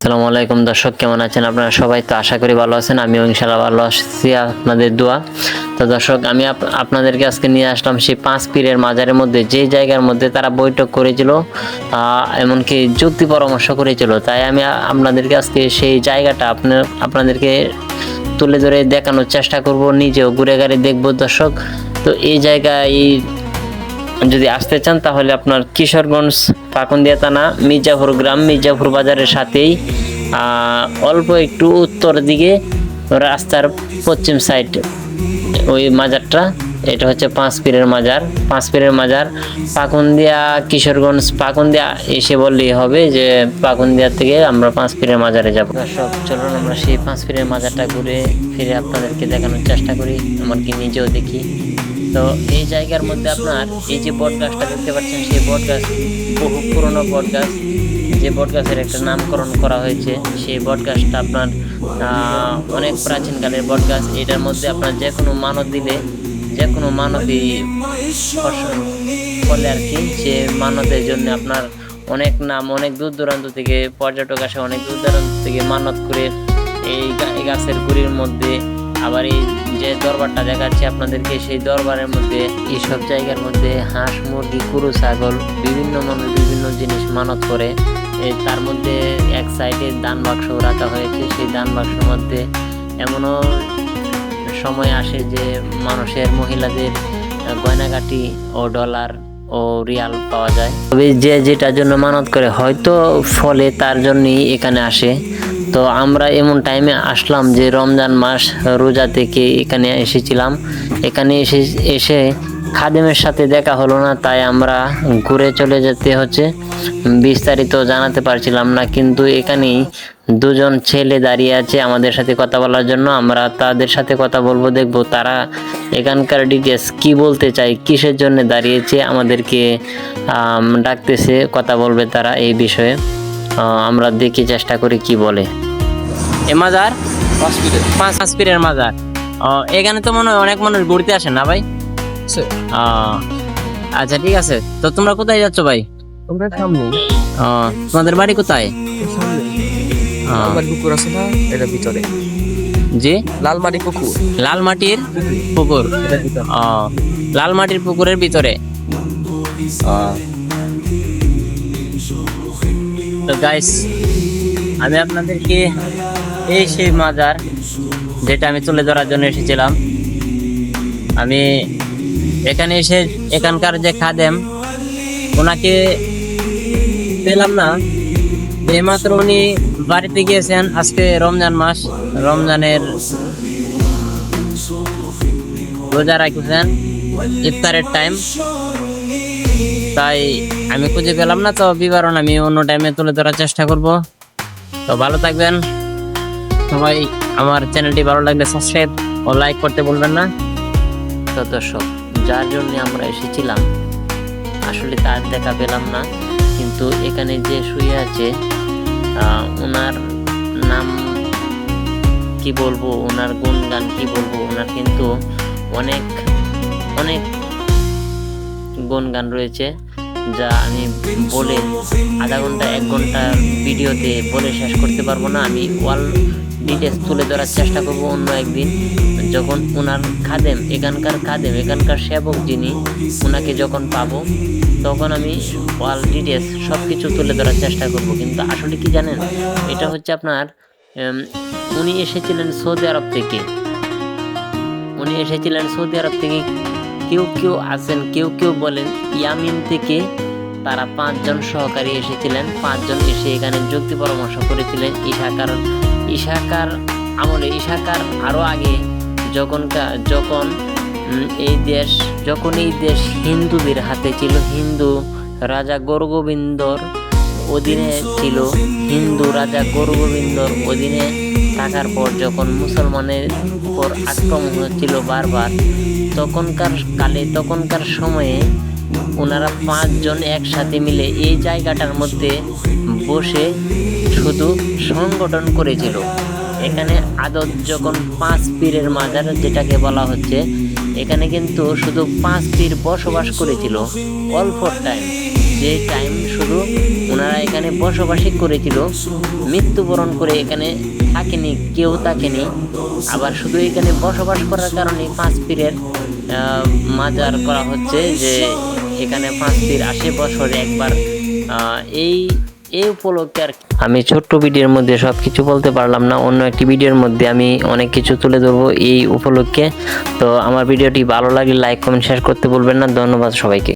আসসালামু আলাইকুম দর্শক, কেমন আছেন আপনারা সবাই? তো আশা করি ভালো আছেন, আমিও ইনশাল্লাহ ভালো আছি, আপনাদের দোয়া। তো দর্শক, আমি আপ- আপনাদেরকে আজকে নিয়ে আসলাম সেই পাঁচ পীরের মাজারের মধ্যে, যে জায়গার মধ্যে তারা বৈঠক করেছিল এমনকি যুক্তি পরামর্শ করেছিল। তাই আমি আপনাদেরকে আজকে সেই জায়গাটা আপনার আপনাদেরকে তুলে ধরে দেখানোর চেষ্টা করব, নিজেও ঘুরে ঘুরে দেখব দর্শক। তো এই জায়গায় যদি আসতে চান, তাহলে আপনার কিশোরগঞ্জ পাকুন্দিয়া থানা মির্জাপুর গ্রাম, মির্জাপুর বাজারের সাথেই অল্প একটু উত্তর দিকে রাস্তার পশ্চিম সাইড ওই মাজারটা। এটা হচ্ছে পাঁচ পীরের মাজার। পাঁচ পীরের মাজার পাকুন্দিয়া কিশোরগঞ্জ পাকুন্দিয়া এসে বললেই হবে যে পাকুন্দিয়া থেকে আমরা পাঁচ পীরের মাজারে যাব। সব চলুন আমরা সেই পাঁচ পীরের মাজারটা ঘুরে ফিরে আপনাদেরকে দেখানোর চেষ্টা করি। এমনকি নিজেও দেখি। তো এই জায়গার মধ্যে আপনার এই যে বট গাছটা দেখতে পাচ্ছেন, সেই বট গাছ বহু পুরনো বট গাছ যে বট গাছের একটা নামকরণ করা হয়েছে, সেই বট গাছটা আপনার অনেক প্রাচীনকালের বট গাছ এটার মধ্যে আপনার যে কোনো মানত দিলে, যে কোনো মানবী ফসল ফলে আর কি, সে মানতের জন্য আপনার অনেক নাম, অনেক দূর দূরান্ত থেকে পর্যটক আসে, অনেক দূর দূরান্ত থেকে মানত করে এই গাছের গুড়ির মধ্যে আবার এই যে দরবারটা দেখাচ্ছি আপনাদেরকে সেই দরবারের মধ্যে এইসব জায়গার মধ্যে হাঁস মুরগি গরু ছাগল বিভিন্ন মানুষ বিভিন্ন জিনিস মানত করে তার মধ্যে এক সাইডে দান বাক্স রাখা হয়েছে। সেই দান বাক্সের মধ্যে এমনও সময় আসে যে মানুষের মহিলাদের আহ, গয়নাগাটি ও ডলার ও রিয়াল পাওয়া যায়। তবে যে যেটার জন্য মানত করে হয়তো ফলে তার জন্যই এখানে আসে। তো আমরা এমন টাইমে আসলাম যে রমজান মাস রোজা থেকে এখানে এসেছিলাম। এখানে এসে এসে খাদেমের সাথে দেখা হলো না, তাই আমরা ঘুরে চলে যেতে হচ্ছে। বিস্তারিত জানাতে পারছিলাম না, কিন্তু এখানেই দুজন ছেলে দাঁড়িয়ে আছে আমাদের সাথে কথা বলার জন্য। আমরা তাদের সাথে কথা বলব, দেখব তারা এখানকার ডিটেলস কি বলতে চাই কিসের জন্য দাঁড়িয়েছে, আমাদেরকে ডাকতেছে, কথা বলবে তারা এই বিষয়ে। আমরা দেখি চেষ্টা করি কি বলে। এ মাজার? পাঁচ পাঁচ পীরের মাজার এখানে তো মনে হয় অনেক মানুষ ঘুরতে আসে না ভাই? আচ্ছা ঠিক আছে। তো তোমরা কোথায় যাচ্ছ ভাই? সামনে। তোমাদের বাড়ি কোথায়? পুকুর আছে না এটা ভিতরে। জি? পুকুর। লাল মাটির পুকুর। এটার লাল মাটির পুকুরের ভিতরে। তো গাইস আমি আপনাদেরকে এই সেই মাজার যেটা আমি তুলে ধরার জন্য এসেছিলাম। আমি এখানে এসে এখানকার যে খাদেম, ওনাকে পেলাম না। এইমাত্র উনি বাড়িতে গিয়েছেন আজকে রমজান মাস। রমজানের রোজা রাখছেন, ইফতারের টাইম তাই আমি খুঁজে পেলাম না, তো বিবরণ আমি অন্য টাইমে তুলে ধরার চেষ্টা করব। তো ভালো থাকবেন। সবাই আমার চ্যানেলটি ভালো লাগলে সাবস্ক্রাইব ও লাইক করতে বলবেন না। তো দর্শক, যার জন্য আমরা এসেছিলাম, আসলে তার দেখা পেলাম না, কিন্তু এখানে যে শুয়ে আছে ওনার নাম কি বলব, ওনার গুণগান কি বলব, ওনার কিন্তু অনেক অনেক গুণগান রয়েছে। যা আমি বলে আধা ঘণ্টা, এক ঘণ্টা ভিডিওতে বলে শেষ করতে পারব না। আমি ওয়াল ডিটেলস তুলে ধরার চেষ্টা করব অন্য একদিন। যখন ওনার খাদেম, এখানকার খাদেম, এখানকার সেবক যিনি ওনাকে যখন পাবো, তখন আমি ওয়াল ডিটেলস সব কিছু তুলে ধরার চেষ্টা করব। কিন্তু আসলে কি জানেন, এটা হচ্ছে আপনার উনি এসেছিলেন সৌদি আরব থেকে। উনি এসেছিলেন সৌদি আরব থেকে কেউ কেউ আছেন, কেউ কেউ বলেন, ইয়ামিন থেকে তারা পাঁচজন সহকারী এসেছিলেন, পাঁচজন এসে এখানে যুক্তি পরামর্শ করেছিলেন ইশাকার ইশাকার আমলে, ইশাকার আরও আগে যখন যখন এই দেশ, যখন এই দেশ হিন্দুদের হাতে ছিল, হিন্দু রাজা গৌরগোবিন্দর অধীনে ছিল, হিন্দু রাজা গৌরগোবিন্দর অধীনে থাকার পর যখন মুসলমানের উপর আক্রমণ হচ্ছিল বারবার, তখনকার কালে, তখনকার সময়ে ওনারা পাঁচজন একসাথে মিলে এই জায়গাটার মধ্যে বসে শুধু সংগঠন করেছিল। এখানে আদত যখন পাঁচ পীরের মাজার, যেটাকে বলা হচ্ছে এখানে কিন্তু শুধু পাঁচ পীর বসবাস করেছিল অল্প টাইম যে টাইম শুধু ওনারা এখানে বসবাসই করেছিল, মৃত্যুবরণ করে এখানে থাকেনি, কেউ থাকেনি। আবার শুধু এখানে বসবাস করার কারণে পাঁচ পীরের মাজার করা হচ্ছে যে এখানে পাঁচ পীর আসে বছরে একবার। এই এই উপলক্ষে আর আমি ছোট্ট ভিডিওর মধ্যে সব কিছু বলতে পারলাম না, অন্য একটি ভিডিওর মধ্যে আমি অনেক কিছু তুলে ধরবো এই উপলক্ষে। তো আমার ভিডিওটি ভালো লাগলে লাইক কমেন্ট শেয়ার করতে বলবেন না। ধন্যবাদ সবাইকে।